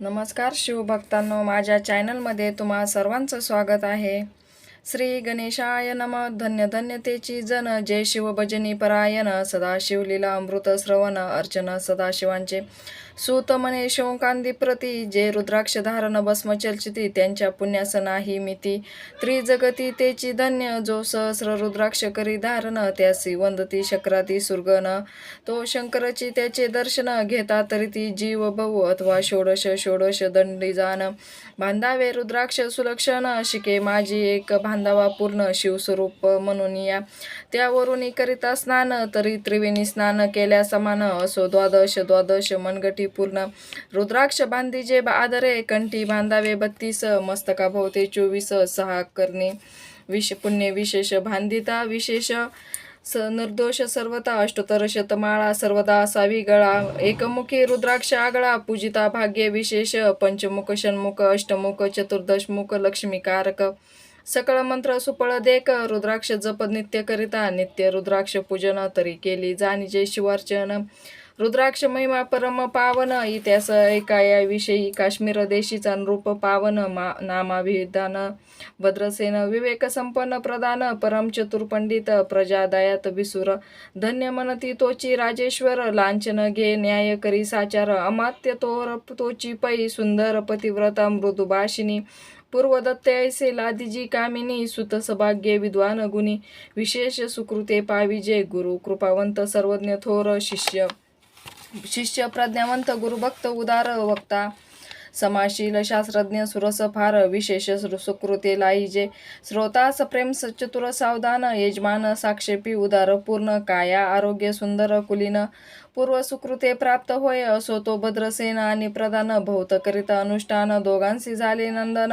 नमस्कार शिवभक्तांनो माझ्या चॅनलमध्ये तुम्हा सर्वांचं स्वागत आहे. श्री गणेशाय नम. धन्य धन्यतेची जन. जय शिव भजनी परायण. सदाशिवलीला अमृत श्रवण. अर्चन सदाशिवांचे. सुतमने म्हणे शोकांदी प्रती जे रुद्राक्ष धारण भस्म चलचिती त्यांच्या पुण्यास नाही मिती. त्रिजगती तेची धन्य जो सहस्र रुद्राक्ष करी धारण त्यासी वंदती शक्राती सुरगण. तो शंकरची त्याचे दर्शन घेता तरी ती जीव बहु अथवा षोडश षोडश दंडी जाण. बांधावे रुद्राक्ष सुलक्षण शिके माझी एक बांधावा पूर्ण शिवस्वरूप म्हणून या. त्यावरून करिता स्नान तरी त्रिवेणी स्नान केल्या समान असो द्वादश द्वादश मनगटी पूर्ण. रुद्राक्ष बांधी जे आदरे कंठी बांधावे बत्तीस मस्तका भोवते चोवीस सहा करणे. विश पुण्य विशेष भांधिता विशेष. स निर्दोष सर्वता अष्टोत्तर शतमाळा सर्वदा असावी गळा. एकमुखी रुद्राक्ष आगळा पूजिता भाग्य विशेष. पंचमुख षण्मुख अष्टमुख चतुर्दशमुख लक्ष्मीकारक. सकळ मंत्र सुपळ देख रुद्राक्ष जप नित्य करिता नित्य रुद्राक्ष पूजन तरी केली जाणी जय शिवार्चन. रुद्राक्ष महिमा परम पावन इतिहास एका याविषयी काश्मीर देशीचा नृप पावन मा नामाभिधान. भद्रसेन विवेक संपन्न प्रदान परम चतुर्पंडित प्रजादयात विसुर. धन्य मनती तोची राजेश्वर लांछन घे न्याय करी साचार. अमात्य तोर तोची पै सुंदर पतिव्रता मृदुभाषिनी पूर्वदत्त ऐसे लादिजी कामिनी सुत सभाग्य विद्वान गुणी विशेष सुकृते पाविजे गुरु कृपावंत सर्वज्ञ थोर शिष्य। शिष्य प्रज्ञावंत गुरुभक्त उदार वक्ता समाशील शास्त्रज्ञ सुरस फार विशेष सुकृते लाईजे। श्रोतास प्रेम चतुर सावधान यजमान साक्षेपी उदार पूर्ण काया आरोग्य सुंदर कुलीन पूर्व सुकृते प्राप्त होय असो तो भद्रसेन आणि प्रधान भौतकरिता अनुष्ठान दोघांशी झाले नंदन.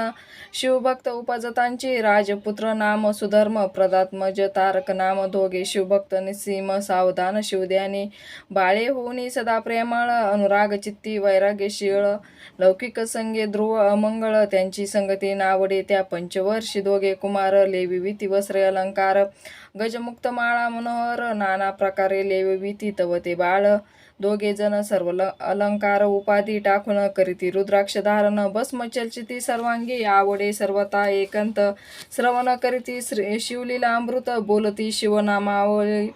शिवभक्त उपजतांची राजपुत्र नाम सुधर्म प्रदात्मज तारक नाम दोघे शिवभक्त निसीम सावधान शिवद्यानी बाळे होऊनी सदा प्रेमळ अनुराग चित्ती वैराग्यशीळ लौकिक संगे ध्रुव अमंगळ त्यांची संगती नावडे त्या पंचवर्षी दोघे कुमार लेविविती वस्त्रे अलंकार गजमुक्त माळा मनोहर नाना प्रकारे लेविविती तव ते बाळ. दोघे जण सर्व ल- अलंकार उपाधी टाकून करीती रुद्राक्ष धारण. भस्मचलचिती सर्वांगी आवडे सर्वता एकंत. श्रवण करीती श्री शिवलीला अमृत. बोलती शिवनामावळी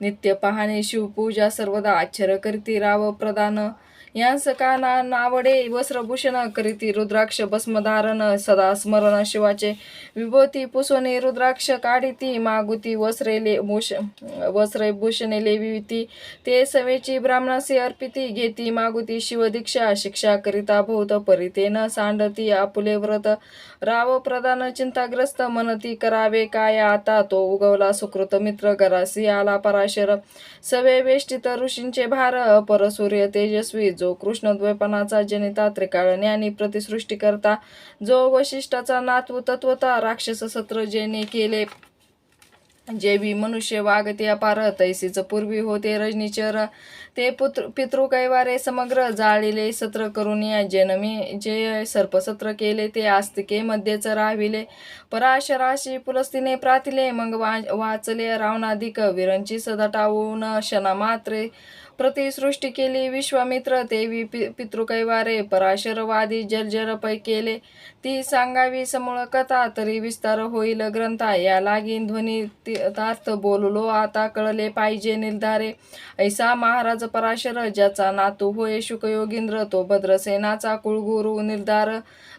नित्य पाहणे शिवपूजा. सर्वदा आश्चर्य करीती राव प्रदान यांस काना नावडे वस्त्रभूषण करीती रुद्राक्ष भस्मधारण सदा स्मरण शिवाचे विभूती पुसोने रुद्राक्ष काढिती मागुती वस्त्रे ले भूष वस्त्रे भूषणे लेविती ते सवेची ब्राह्मणासी अर्पिती घेती मागुती शिवदीक्षा शिक्षा करिता भूत परितेन सांडती आपुले व्रत राव प्रधान चिंताग्रस्त मनती करावे काय आता? तो उगवला सुकृत मित्र गरासी आला पराशर. सवे वेष्टित ऋषींचे भार परसूर्य तेजस्वी जो कृष्णद्वैपणाचा जनिता त्रिकाळ ज्ञानी प्रतिसृष्टी करता जो वशिष्ठाचा नातू तत्वता राक्षस सत्र जेने केले. जे भी मनुष्य वागते अपार तैसीच पूर्वी होते रजनीचर. ते पुत्र पितृ कैवारे समग्र जाळीले सत्र करून या जनमी जे सर्पसत्र केले ते आस्तिके मध्येच राहिविले पराशराशी पुलस्तीने प्रातिले मग वा वाचले रावणाधिक विरंची सदटावून क्षणा मात्रे प्रतिसृष्टी केली विश्वामित्र देवी पि पितृकैवारे पराशरवादी जर्जर पै केले. ती सांगावी समूळ कथा तरी विस्तार होईल ग्रंथा. या लागीन ध्वनी तार्थ बोललो आता कळले पाहिजे निर्धारे. ऐसा महाराज पराशर ज्याचा नातू होय शुकयोगींद्र तो भद्रसेनाचा कुळगुरु निर्धार.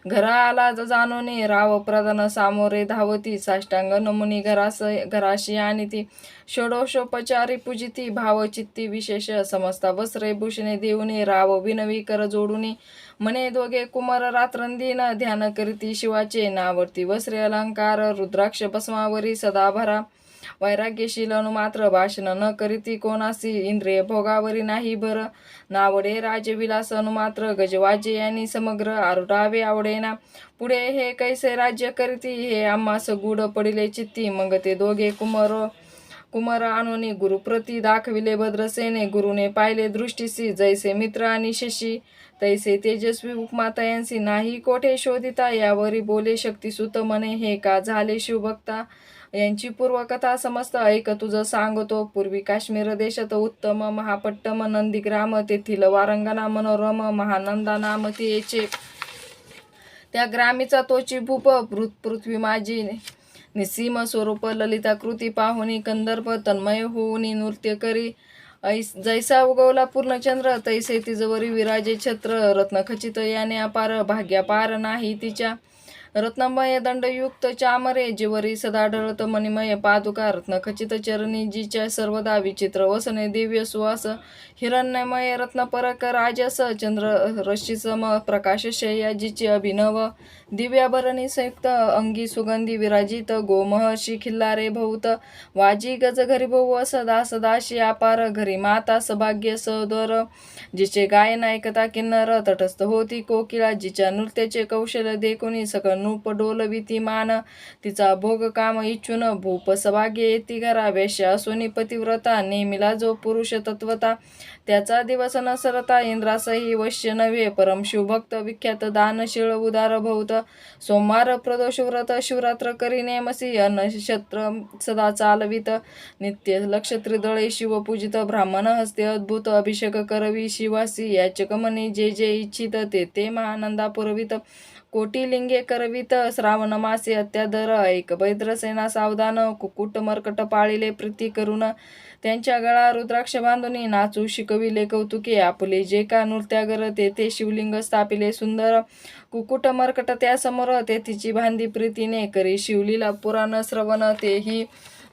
घराला ज- राव प्रधान सामोरे धावती. साष्टांग नमुनी घरास घराशी आणि ती षोडोषोपचारी पूजिती. भावचित्ती विशेष समजता वस्त्रे भूषणे देऊने राव विनवी कर जोडुनी मने दोघे कुमार रात्रंदीन ध्यान करीती शिवाचे. नावरती वस्त्रे अलंकार रुद्राक्ष भस्मावरी सदाभरा. भरा वैराग्यशील मात्र भाषण न करीती कोणासी इंद्रिय भोगावरी नाही भर नावडे राजविलास मात्र गजवाजे यांनी समग्र आरुडावे आवडेना. पुढे हे कैसे राज्य करीती? हे आम्हास गुढ पडिले चित्ती. मग ते दोघे कुमार कुमार गुरुप्रती दाखविले भद्रसेने गुरुने पाहिले दृष्टीसी. जैसे मित्र आणि शशी तैसे तेजस्वी उपमाता यांसी नाही कोठे शोधिता यावरी बोले शक्तिसुत मने. हे का झाले शिवभक्ता? यांची पूर्वकथा समस्त ऐक तुझं सांगतो. पूर्वी काश्मीर देशात उत्तम महापट्टम नंदीग्राम तेथील वारंगना मनोरम महानंदा नाम येचे त्या ग्रामीचा तोची भूप पृथ्वी माझी. निसीम स्वरूप ललिताकृती पाहुनी कंदर्प तन्मय होऊनी नृत्य करी. ऐस जैसा उगवला पूर्णचंद्र तैसे तिजवरी विराजे छत्र. रत्नखचित याने अपार भाग्यापार नाही तिच्या. रत्नमय दंडयुक्त चामरे जिवरी सदा ढळत मणिमय पादुका. रत्नखचित चरणी जिच्या सर्वदा विचित्र वसने दिव्य सुवास. हिरण्यमय रत्नपरकर राजस चंद्र रश्मी प्रकाश शय्याजीची अभिनव दिव्याभरणी संयुक्त अंगी सुगंधी विराजित गोमहर्षी खिल्लारे भौत वाजी गज घरी भोव सदा सदाशी आपार घरी माता सभाग्य सदर जिचे गायन ऐकता किन्नर तटस्थ होती कोकिळा जिच्या नृत्याचे कौशल्य देखुनी सकळ नूप डोलविती मान तिचा भोग काम इच्छून भूप सभाग्य येती घरा वेश्या सोनी पतिव्रता नेमिला जो पुरुष तत्वता त्याचा दिवस नसरता इंद्रासही वश्य नव्हे परम शिवभक्त विख्यात दानशील उदार भौत सोमवार प्रदोष व्रत शिवरात्र करी नेमसी अनक्षत्र सदा चालवित नित्य लक्ष त्रिदळे शिवपूजित ब्राह्मण हस्ते अद्भुत अभिषेक करवी शिवासी याचकमनी जे जे इच्छित ते ते महानंदा पुरवित कोटिलिंगे करवित श्रावण मासे अत्यादर ऐक भैद्रसेना सावधान कुकुट मर्कट पाळिले प्रीती करून त्यांच्या गळा रुद्राक्ष बांधुनी नाचू शिकविले कौतुके. आपले जे का नृत्यागर ते ते शिवलिंग स्थापिले सुंदर. कुकुट मर्कट त्यासमोर ते तिची भांदी प्रीतीने करी. शिवलीला पुराण श्रवण तेही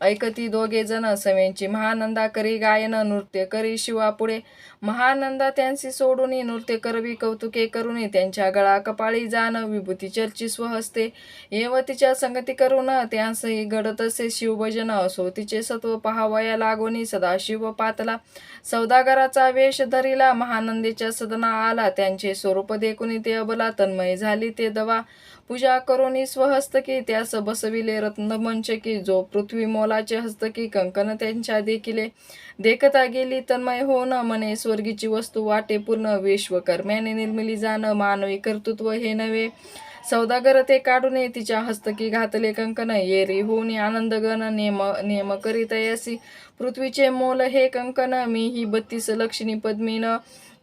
ऐकती दोघे जण. समेंची महानंदा करी गायन नृत्य करी शिवा पुढे. महानंदा त्यांची सोडून नृत्य करवी कौतुके करून त्यांच्या गळा कपाळी जाण विभूती चर्ची स्वहस्ते येव तिच्या संगती करून त्यांसही घडत असे शिवभजन असो तिचे सत्व पहावया लागोनी सदाशिव पातला. सौदागराचा वेश धरिला महानंदीच्या सदना आला त्यांचे स्वरूप देखुनी ते अबला तन्मय झाली ते दवा. पूजा करून स्वहस्तकी त्यास बसविले रत्नमंचकी जो पृथ्वी मोलाचे हस्तकी कंकन त्यांच्या देखिले देखता गेली तन्मय होऊन मने स्वर्गीची वस्तू वाटे पूर्ण विश्वकर्म्याने निर्मिली जाणं मानवी कर्तृत्व हे नव्हे. सौदागर ते काढून तिच्या हस्तकी घातले कंकण येरी होऊन आनंदगण नेम नेम करीत पृथ्वीचे मोल हे कंकण. मी ही बत्तीस लक्ष्मी पद्मीन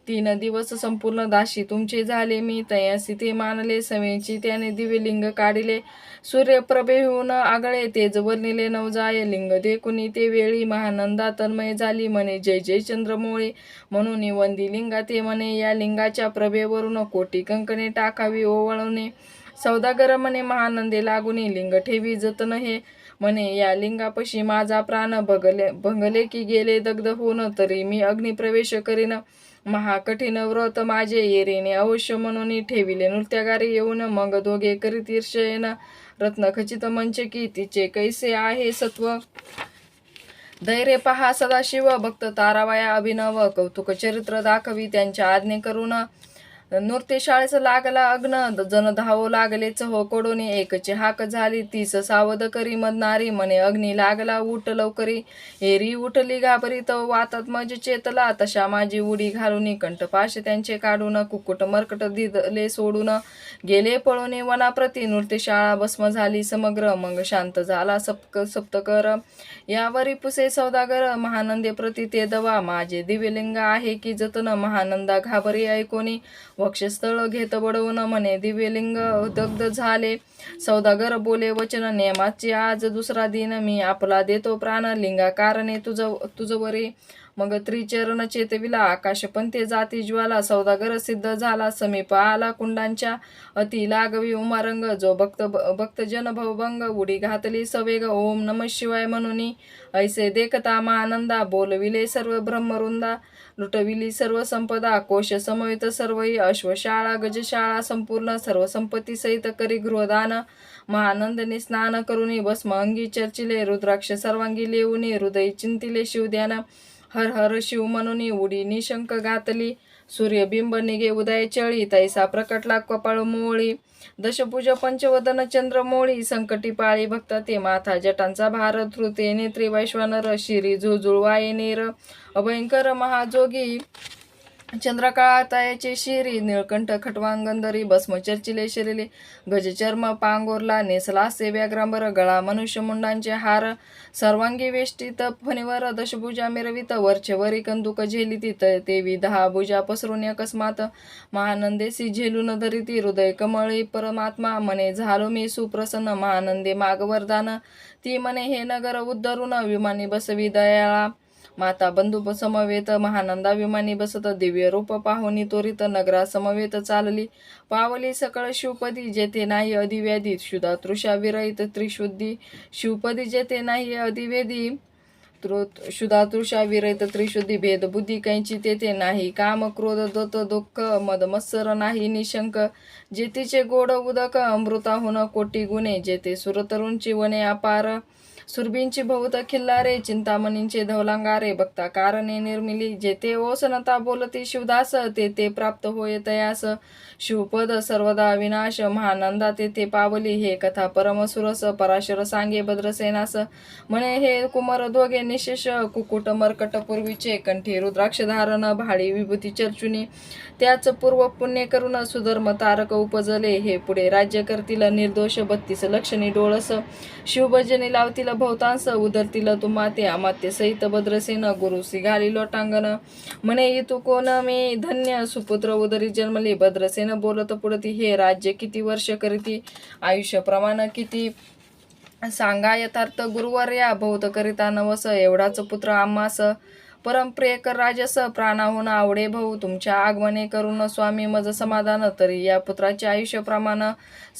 तीन दिवस संपूर्ण दाशी. तुमचे झाले मी तयासी. ते मानले समेची त्याने दिव्यलिंग काढिले. सूर्यप्रभे होऊन आगळे तेज वर्णिले नवजाय लिंग देखुनी. ते वेळी महानंदा तन्मय झाली म्हणे जय जय चंद्रमोळी. म्हणून वंदी लिंगा ते म्हणे या लिंगाच्या प्रभेवरून कोटी कंकणे टाकावी ओवळवणे सौदागर म्हणे महानंदे लागुनी लिंग ठेवी जतन हे. म्हणे या लिंगापशी माझा प्राण भगले भंगले की गेले दग्ध होऊन तरी मी अग्निप्रवेश करीन. महाकठीण व्रत माझे येरेने अवश्य म्हणून ठेविले. नृत्यागारी येऊन मग दोघे करीत ईर्षयेन रत्नखचित मंच की तिचे कैसे आहे सत्व? धैर्य पहा सदाशिव भक्त तारावाया अभिनव कौतुक चरित्र दाखवी त्यांच्या आज्ञे करून नृत्य शाळेस लागला अग्न जन धावो लागले चहो कडून. एकची हाक झाली तीस सावध करी मधणारी मने अग्नी लागला उठ लवकरी. एरी उठली घाबरी तव वातात मज चेतला. तशा माझी उडी घालून कंठपाश त्यांचे काढून कुकुट मरकट दिदले सोडून. गेले पळून वनाप्रती नृत्यशाळा भस्म झाली समग्र. मग शांत झाला सप्त सप्तकर. यावरी पुसे सौदागर महानंदे प्रती ते दवा. माझे दिव्यलिंग आहे की जतन महानंदा घाबरी ऐकोनी. वक्षस्थळ घेत बडवून म्हणे दिव्यलिंग दग्ध झाले. सौदागर बोले वचन नेमाची आज दुसरा दिन मी आपला देतो प्राण. लिंगा कारणे तुझ तुझवरी मग त्रिचरण चेतविला आकाश पंते जाती ज्वाला सौदागर सिद्ध झाला समीप आला कुंडांच्या अति लागवी उमारंग जो भक्त भक्तजन भवभंग उडी घातली सवेग ओम नम शिवाय म्हणून. ऐसे देखता महानंदा बोलविले सर्व ब्रह्मरुंदा लुटविली सर्व संपदा कोश समवित सर्वही अश्वशाळा गजशाळा संपूर्ण सर्व संपत्ती सहित करी गृहदान. महानंदने स्नान करुनी भस्म अंगी चर्चिले रुद्राक्ष सर्वांगी लेऊनी हृदय चिंतिले शिवध्यान. हर हर शिव म्हणून उडी निशंक घातली सूर्यबिंब निघे उदय चळी तैसा प्रकटला कपाळ मोळी. दशभुज पंचवदन चंद्र मोळी संकटी पाळी भक्त ते माथा जटांचा भार धृते. नेत्री वैश्वानर शिरी झुळझुळ वाये नेर. अभयंकर महाजोगी चंद्रकाळातायाचे शिरी निळकंठ खटवांगंदरी भस्म चर्चिले शिरिले गजचर्म पांगोरला नेसलासे व्याग्रांबर गळा मनुष्य मुंडांचे हार सर्वांगी वेष्टित फणीवर दशभुजा मिरवित वरचेवरी कंदुक झेली त- तेवी दहा भुजा पसरून अकस्मात महानंदेसी झेलून धरिती हृदय कमळी परमात्मा मने झालो मी सुप्रसन्न महानंदे मागवरदान ती मने हे नगर उद्धरून विमानी बसवी दयाळा माता बंधुप समवेत महानंदा विमानी बसत दिव्य रूप पाहुनी त्वरित नगरा समवेत चालली. पावली सकळ शिवपदी जेथे नाही अधिव्याधी शुदा तृषा विरहित त्रिशुद्धी. शिवपदी जेथे नाही अधिवेदी तृ- शुदा तृषा विरहित त्रिशुद्धी. भेद बुद्धी कैंची तेथे नाही काम क्रोध दत दुःख मद मत्सर नाही निशंक. जेतीचे गोड उदक अमृताहून कोटी गुणे जेथे सुरतरुंची वने अपार. सुरबींची बहुत खिल्लारे चिंतामणींचे धवलांगारे बघता कारणे निर्मिली जेथे ओसनता बोलती शिवदास तेथे प्राप्त होय तयास. शिवपद सर्वदा विनाश. महानंदा तेथे पावली. हे कथा परमसुरस पराशर सांगे भद्रसेनास म्हणे हे कुमार दोघे निशेष. कुकुट मरकट पूर्वीचे. कंठी रुद्राक्ष धारण. भाडी विभूती चर्चुनी. त्याच पूर्व पुण्य करून सुधर्म तारक उपजले. हे पुढे राज्य करतील. निर्दोष बत्तीस लक्षणी डोळस. शिवभजनी लावतील भवतांस उदरतील तुमाते अमात्य सहित भद्रसेन गुरुसी घाली लोटांगण म्हणे तू कोण मी धन्य सुपुत्र उदरी जन्मले? भद्रसेन बोलत पुढती हे राज्य किती वर्ष करीती? आयुष्य प्रमाण किती? सांगा यथार्थ गुरुवर्या भोवत करिता नवस एवढाच पुत्र आम्हास परमप्रियकर राजस प्राणाहून आवडे भाऊ तुमच्या आगमने करून स्वामी मज समाधान तरी या पुत्राचे आयुष्य प्रमाण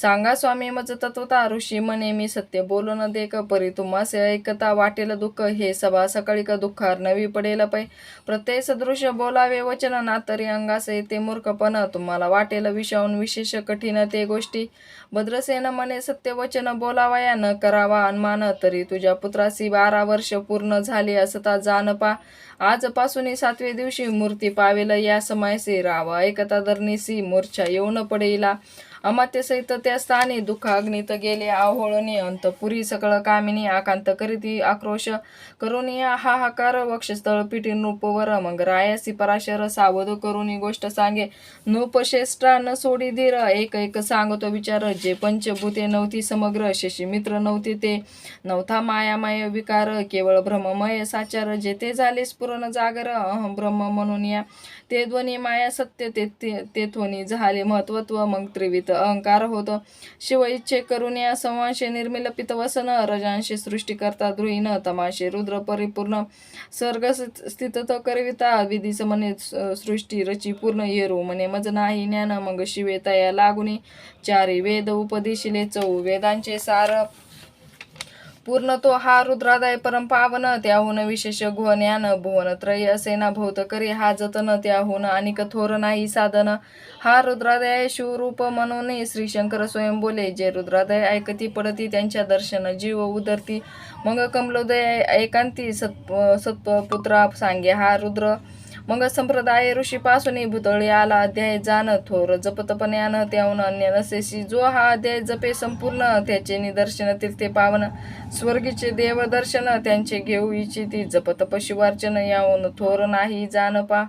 सांगा स्वामी मज तत्वता ऋषी म्हणे मी सत्य बोलून देख परी तुम्हास ऐकता वाटेल दुःख हे सभा सकाळी का दुःखार नवी पडेल पै. प्रत्यय सदृश बोलावे वचन ना तरी अंगास येते मूर्खपण तुम्हाला वाटेल विषावून विशेष कठीण ते गोष्टी. भद्रसेन म्हणे सत्य वचन बोलावया न करावा अनमान तरी तुझ्या पुत्रासी बारा वर्ष पूर्ण झाली असता जानपा आजपासून सातवे दिवशी मूर्ती पावेल या समायसे रावा. ऐकता धरणीसी मोर्चा येऊन पडेला. अमात्य सहित त्या स्थानी दुःख अग्नित गेले आहोळणी अंतपुरी सकळ कामिनी आकांत करीती आक्रोश करून या हाहाकार वक्षस्थळ पिठी नृपवर मग रायासी पराशर सावध करून गोष्ट सांगे. नृपश्रेष्ठा न सोडी धीर एक एक सांगतो विचार जे पंचभूते नव्हती समग्र शशी मित्र नव्हते ते. नव्हता मायामय विकार केवळ भ्रममय साचार जेथे झाले स्फुरण जागर अहं ब्रह्म म्हणून या ते ध्वनी माया सत्य ते ते- ते ध्वनी झाले महत्वत्व मग त्रिवित अहंकार होत. शिव इच्छे करून या संवांशे निर्मिल पितवसन रजांशे सृष्टी करता ध्रुईन तमाशे रुद्र परिपूर्ण. सर्ग स्थित करविता विधी समने स- सृष्टी रची पूर्ण. येरू म्हणे मज नाही ज्ञान मग शिवे तया लागुनी. चारी वेद उपदिशिले चौ वेदांचे सार. पूर्ण तो हा रुद्रादाय परम पावन त्याहून विशेष गुह ज्ञान भुवन त्रय असे ना भौत करी हा जतन त्याहून आणि थोर नाही साधन. हा रुद्रादय शिवरूप म्हणून श्री शंकर स्वयं बोले जे रुद्रादय ऐकती पडती त्यांच्या दर्शन जीव उदरती. मग कमलोदय एकांती सत्व पुत्रा सांगे हा रुद्र मग संप्रदाय ऋषीपासून भूतळी आला. अध्याय जाण थोर जपतपण्यान त्याहून अन्य नसेशी जो हा अध्याय जपे संपूर्ण त्याचे निदर्शन ते पावन स्वर्गीचे देवदर्शन त्यांचे घेऊ इच्छिती जपतप शिवार्चन याहून थोर नाही जाण पा.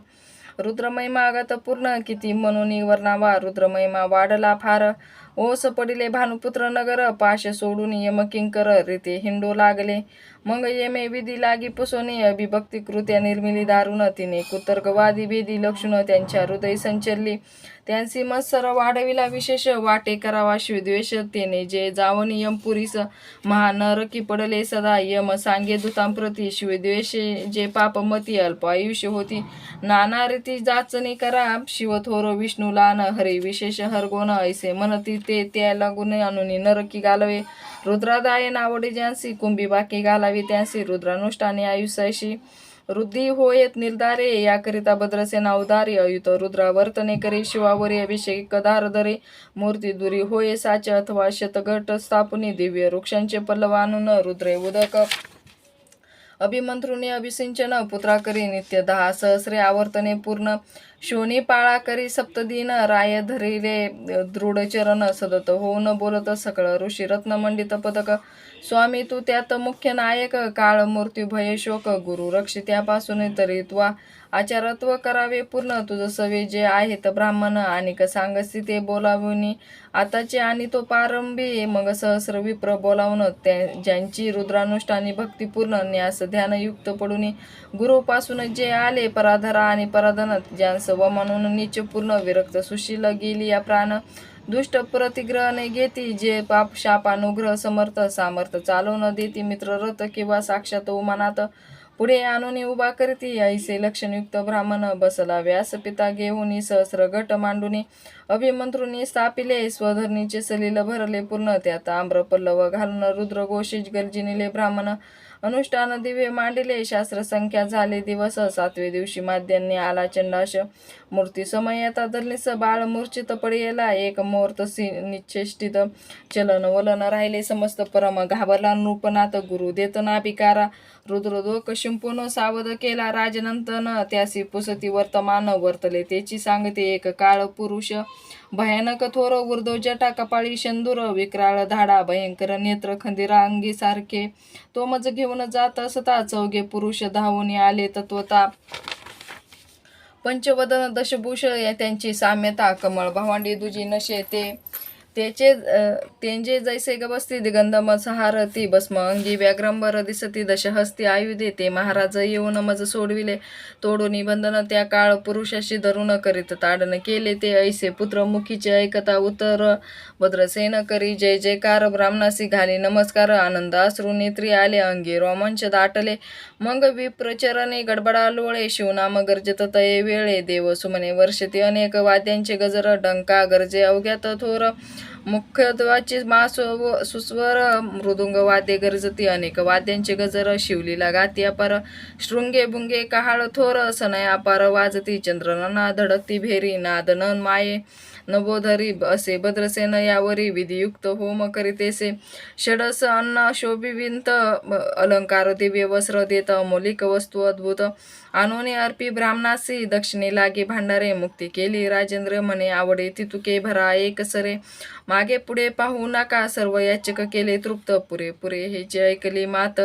रुद्रमहिमा आगत पूर्ण किती म्हणून वर्णावा रुद्रमहिमा वाढला फार. ओस पडिले भानुपुत्र नगर पाश सोडून यमकिंकर रीते हिंडो लागले. मग येमे विधी लागी पुसोने अभिभक्ती कृत्या निर्मिली दारुण तिने. कुतर्कवादी भेदी लक्षण त्यांच्या हृदय संचरली त्यांची मत्सर वाढविला विशेष वाटे करावा शिवद्वेष तेने. जे जावन यमपुरीस महानरकी पडले सदा. यम सांगे दुतांप्रती शिवद्वेषे जे पापमती अल्प आयुष्य होती. नाना रीती जाचणी करा. शिवथोर विष्णूला न हरे विशेष हरगोन ऐसे म्हणती ते त्याला गुण आणून नरकी घालवे. रुद्रादाय नावडे ज्यांसी कुंभी बाकी घालावी त्यांसी रुद्रानुष्ठाने आयुष्याशी. रुद्धी होयत निर्धारे याकरिता भद्रसेना उदारी अयुत रुद्रा वर्तने करे शिवावरी अभिषेक कदार दरे मूर्ती दुरी होय साचे अथवा शतगट स्थापने दिव्य वृक्षांचे पल्लव रुद्रे उदक. अभिमंत्रुने अभिसिंचन पुत्रा करी नित्य दहा सहस्रे आवर्तने पूर्ण. शोनी पाळा करी सप्तदिन राय धरिले दृढचरण सदत सदत होऊन बोलत सकळ ऋषी रत्नमंडित पदक. स्वामी तू त्यात मुख्य नायक काळ मूर्त्यू भय शोक गुरु रक्षित्यापासून तरी त्वा. आचारत्व करावे पूर्ण तुझं सवे जे आहेत ब्राह्मण आणि सांगसी ते बोलावणी आताचे आणि तो पारंबी मग सहस्र विप्र बोलावून त्या ज्यांची रुद्रानुष्ठानी भक्तिपूर्ण न्यास ध्यानयुक्त पडून. गुरुपासून जे आले पराधरा आणि पराधन ज्यांस व म्हणून नीच पूर्ण विरक्त सुशीला गेली या प्राण. दुष्ट प्रतिग्रहने घेती जे पाप शाप अनुग्रह समर्थ सामर्थ चालवून देती मित्र रथ किंवा साक्षात उमानात पुढे आणून उभा करती ऐसे लक्षणयुक्त ब्राह्मण बसला व्यासपिता घेऊन सहस्र घट मांडून अभिमंत्रुनी स्थापिले स्वधरणीचे सलील भरले पूर्ण त्यात आम्र पल्लव घालून रुद्र घोषित गर्जिनिले ब्राह्मण. अनुष्ठान दिवे मांडिले शास्त्र संख्या झाले दिवस सातवे दिवशी माद्यांनी आला चंडाश मूर्ती समयता धरलीस बाळ मूर्छित पडेला एक मुहूर्त निश्चेष्टित चलन वलन राहिले समस्त परम घाबरला नृपनाथ गुरु देत नाभिकारा रुद्रदोक शिंपून सावध केला राजनंतन त्यासी पुसती वर्तमान वर्तले त्याची सांगते एक काळ पुरुष भयानक थोर उर्दव जटा कपाळी विक्राळ धाडा भयंकर नेत्र खंदिरा अंगी सारखे तो मज घेऊन जात असता चौघे पुरुष धावून आले तत्वता. पंचवदन दशभूष या त्यांची साम्यता कमळ भावांडी दुजी नशे ते त्याचे त्यांचे जैसे गबसती दिगंधमस हारती भस्म अंगी व्याघ्रंबर दिसती दशहस्ती आयुधे ते महाराज येऊन मज सोडविले तोडून बंधन त्या काळ पुरुषाशी धरून करीत ताडन केले ते. ऐसे पुत्र मुखीचे ऐकता उतर भद्रसेन करी. जय जयकार ब्राह्मणासी घाली नमस्कार आनंद अश्रू नेत्री आले अंगी रोमांच दाटले. मग विप्रचरणे गडबडा लोळे शिवनाम गरजत तये वेळे. देव सुमने वर्षती अनेक वाद्यांचे गजर डंका गरजे अवघ्यात थोर. मुख्यत्वाचे मास व सुस्वर मृदुंग वाद्य गरजती. अनेक वाद्यांचे गजर शिवलीला गाती. अपार शृंगे बुंगे कहाळ थोर सनय अपार वाजती. चंद्रनना धडकती भेरी नादनन माये नभोधरी असे भद्रसेन यावरी विधियुक्त होम करीतेसे. षडस अन्न शोभिविंत अलंकार दिव्य वस्त्र देत अमौलिक वस्तू अद्भुत. आणोने अर्पी ब्राह्मणासी दक्षिणे लागे भांडारे मुक्ती केली राजेंद्र म्हणे आवडे तितुके भरा एक सरे. मागे पुढे पाहू नका सर्व याचक केले तृप्त पुरे पुरे हेचे ऐकली मात.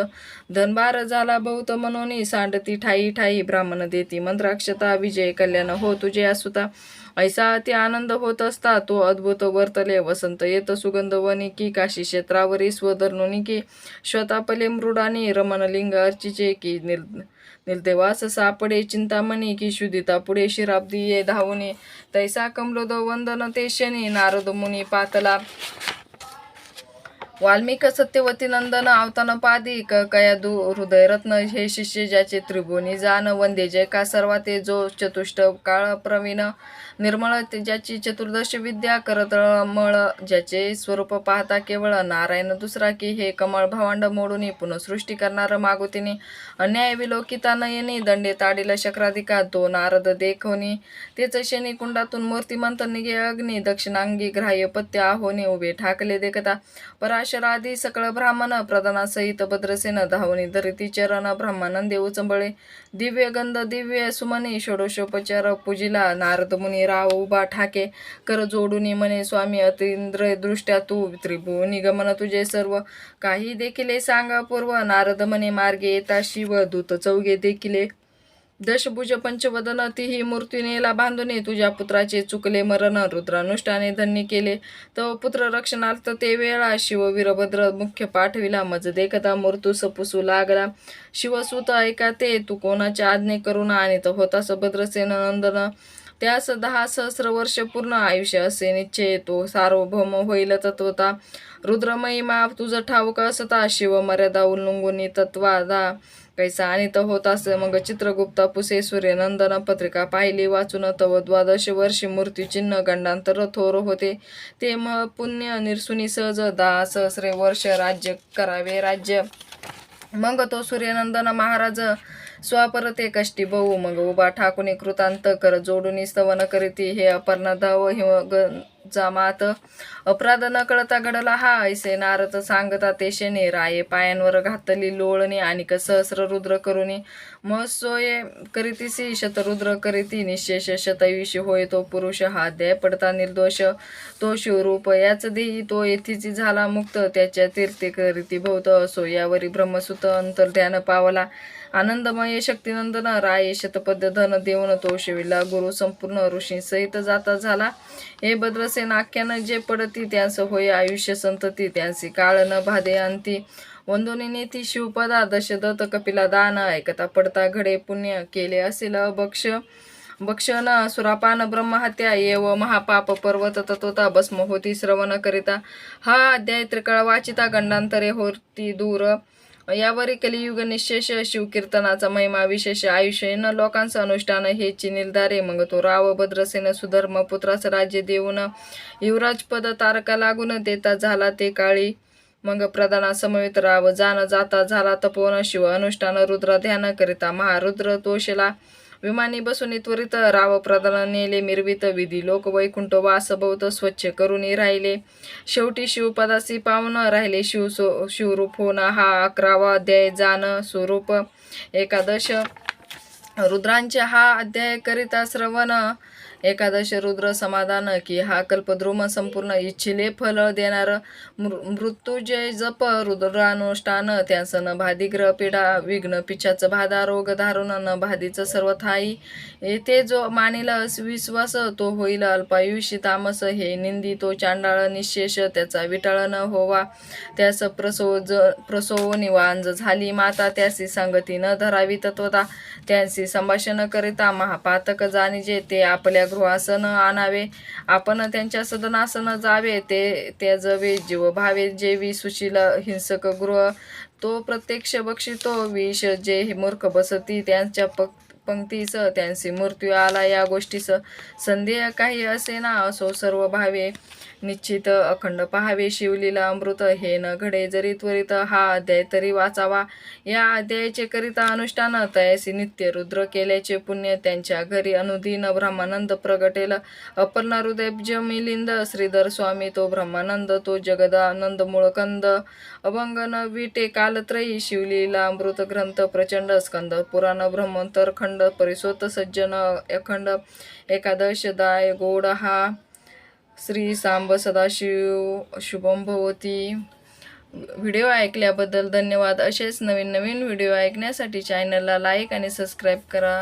धनबार झाला बहुत मनोनी सांडती ठाई ठाई ब्राह्मण देती मंत्राक्षता विजय कल्याण हो तुझे असुता ऐसा अति आनंद होत असता तो अद्भुत वर्तले वसंत येत सुगंध वनी की काशी क्षेत्रावरी स्वधर्णुनी की श्वतापले मृडानी रमणलिंग अर्चिचे की निल निर्देवास सापडे चिंतामणी की शुदिता पुढे शिराब्दी ये. धावणे तैसा कमलोद वंदन ते शनी नारद मुनी पातला. वाल्मिक सत्यवती नंदन आवतान पादी क कया दु हृदयरत्न हे शिष्य ज्याचे त्रिभुवनी जान वंदे जय का सर्वाते जो चतुष्ट काळ प्रवीण. निर्मळ ज्याची चतुर्दश विद्या करतळमळ ज्याचे स्वरूप पाहता केवळ नारायण दुसरा की हे कमळ भावंड मोडून पुनःसृष्टी करणार मागुतीने अन्याय विलोकिता नयनी दंडे ताडील शक्राधिका तो नारद देखोनी. तेच शनी कुंडातून मूर्तिमंत निगे अग्नी दक्षिणांगी ग्राह्य पत्य आहोनी उभे ठाकले देखता. पराशरादी सकळ ब्राह्मण प्रधानासहित भद्रसेन धावनी धरिती चरण ब्रह्मानंदे उचंबळे. दिव्य गंध दिव्य सुमनी षोडशोपचार पूजिला नारद मुनी राव उभा ठाके कर जोडून म्हणे स्वामी अतिंद्र दृष्ट्या तू त्रिभुवनी गमन तुझे सर्व. काही देखिले सांगा पूर्व. नारद म्हणे मार्गे येता शिव दूत चौघे देखिले दशभुज पंचवदन तीही मूर्तीनेला बांधुने तुझ्या पुत्राचे चुकले मरण रुद्रानुष्ठाने धन्य केले. तो पुत्र रक्षणार्थ ते वेळा शिव वीरभद्र मुख्य पाठविला. मज देखता मूर्तू सपुसू लागला. शिवसुत ऐका ते. तू कोणाच्या आज्ञे करुणा आणि तो होतास भद्रसेन नंदन त्यास दहा सहस्र वर्ष पूर्ण आयुष्य असे निश्चय तो सार्वभौम होईल तत्वता. रुद्रमहिमा तुझं ठाऊक असता. शिव मर्यादा उल्लंघुनी तत्वादा कैसा आणि त होतास? मग चित्रगुप्ता पुसे सूर्य नंदन पत्रिका पाहिली. वाचून तव द्वादश वर्षी मूर्तिचिन्ह गंडांतर थोर होते. ते म पुण्य निर्सुनी सहज दहा सहस्रे वर्ष राज्य करावे राज्य. मग तो सूर्यनंदन महाराज स्वापरते कष्टी बहु मग उभा ठाकून कृतांत कर जोडून स्तवन करीती हे अपर्णा धाव हिम ग अपराध न कळता घडला हा ऐसे नारद सांगता तेशेने राये पायांवर घातली लोळणी आणि सहस्र रुद्र करुणी महसोये करीतीसी शतरुद्र करीती. निशेष शतविषी होय तो पुरुष हा दे पडता निर्दोष. तो शिवरूप याच देही तो येथीची झाला मुक्त. त्याच्या तीर्थे करीती भोवत असो यावरी ब्रह्मसुत अंतर्ध्यान पावला. आनंदमय शक्तिनंदन राय शतपद्य धन देऊन तो शिविला. गुरु संपूर्ण ऋषी सहित जाता झाला. हे भद्रसेन आख्यानं जे पडती त्यांस होय आयुष्य संतती त्यांची काळ न भादे अंती. वंदोनी नेती शिवपदा दशदत्त कपिला दान ऐकता पडता घडे पुण्य केले असेल बक्ष. भक्षण सुरापान ब्रह्महत्या येव महापाप पर्वत तत्वता भस्म होती श्रवण करिता. हा अध्याय त्रिकळ वाचिता गंडांतरे होती दूर. यावरी कलियुग निशेष शिवकीर्तनाचा महिमा विशेष आयुष्यन न लोकांचं अनुष्ठान हे निर्धारे मग तो राव भद्रसेन सुधर्म पुत्रास राज्य देऊन युवराज पद तारका लागून देता झाला ते काळी. मग प्रधाना समवेत राव जाण जाता झाला तपोवन शिव अनुष्ठान रुद्र ध्यान करिता महारुद्र तोषला विमानी बसून त्वरित राव प्रधान नेले मिरवित विधी. लोक वैकुंठ वासभवत स्वच्छ करून राहिले. शेवटी शिवपदासी पावन राहिले. शिव सो शिवरूप होणं हा अकरावा अध्याय जाण स्वरूप एकादश. रुद्रांचे हा अध्याय करिता श्रवण एकादश रुद्र समाधान की हा कल्पद्रुम संपूर्ण इच्छिले फल देणार. मृ- मृत्युजय जप रुद्रानुष्ठान त्यास न भादिग्रह पिढा विघ्न पिछाचं भादा रोग धारून न भादीचं सर्व थाई. येथे जो मानिल विश्वास तो होईल अल्पायुषी तामस. हे निंदी तो चांडाळ निशेष त्याचा विटाळ न होवा. त्यास प्रसव ज प्रसव निवांज झाली माता त्यासी संगती न धरावी तत्वता. त्यांशी संभाषण करिता महापातक जाणीजे ते आपल्या गृहासन आणावे. आपण त्यांच्या सदनासन जावे ते त्याजवे जीव भावे. जेवी सुशील हिंसक गृह तो प्रत्यक्ष बक्षितो. विष जे मूर्ख बसती त्यांच्या पक् पंक्तीस त्यांची मृत्यू आला या गोष्टीस. संदेह काही असे ना असो सर्व भावे. निश्चित अखंड पहावे शिवलीला अमृत हे न घडे जरी त्वरित हा अध्याय तरी वाचावा. या अध्यायाचे करिता अनुष्ठान तयासी नित्य रुद्र केल्याचे पुण्य त्यांच्या घरी अनुदिन ब्रह्मानंद प्रगटेल. अपर्णा हृदय मिलिंद श्रीधर स्वामी तो ब्रह्मानंद तो जगदानंद मुळकंद. अभंगन विटे कालत्रयी शिवलीला अमृत ग्रंथ प्रचंड स्कंद पुराण ब्रह्मंतर खंड परिसोत सज्जन अखंड एकादश दाय गोड हा श्री सांब सदाशिव शुभम भवती. व्हिडिओ ऐकल्याबद्दल धन्यवाद. असेच नवीन नवीन व्हिडिओ ऐकण्यासाठी चॅनलला लाईक आणि सबस्क्राईब करा.